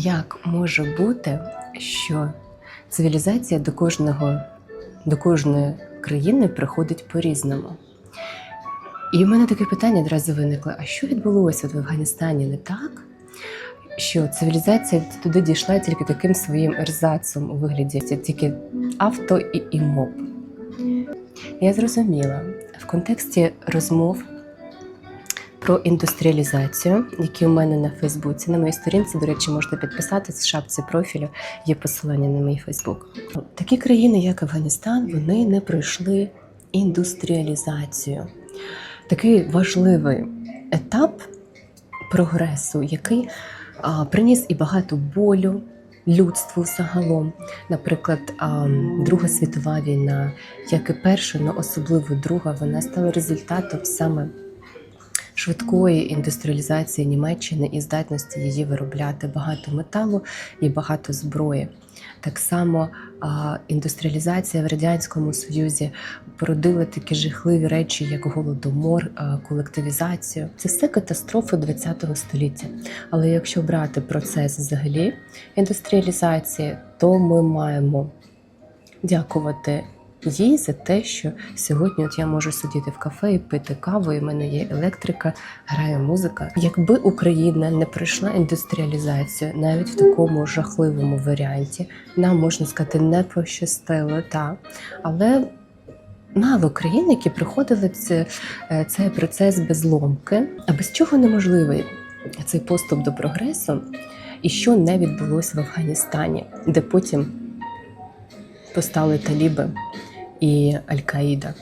Як може бути, що цивілізація до кожного, до кожної країни приходить по-різному? І в мене таке питання одразу виникло: а що відбулося в Афганістані не так? Що цивілізація туди дійшла тільки таким своїм ерзацом у вигляді тільки авто і, і моп. Я зрозуміла в контексті розмов про індустріалізацію, які у мене на Фейсбуці. На моїй сторінці, до речі, можете підписатись в шапці профілю, є посилання на мій Фейсбук. Такі країни, як Афганістан, вони не пройшли індустріалізацію. Такий важливий етап прогресу, який а, приніс і багато болю людству загалом. Наприклад, Друга світова війна, як і перша, але особливо друга, вона стала результатом саме швидкої індустріалізації Німеччини і здатності її виробляти багато металу і багато зброї. Так само індустріалізація в радянському союзі породила такі жахливі речі, як голодомор, колективізацію. Це все катастрофи ХХ століття. Але якщо брати процес взагалі індустріалізації, то ми маємо дякувати їй за те, що сьогодні от я можу сидіти в кафе і пити каву, і в мене є електрика, грає музика. Якби Україна не пройшла індустріалізацію навіть в такому жахливому варіанті, нам можна сказати, не пощастило, та але. Мало країн, які проходили це, е, цей процес без ломки, а без чого неможливий цей поступ до прогресу, і що не відбулося в Афганістані, де потім постали таліби і Аль-Каїда.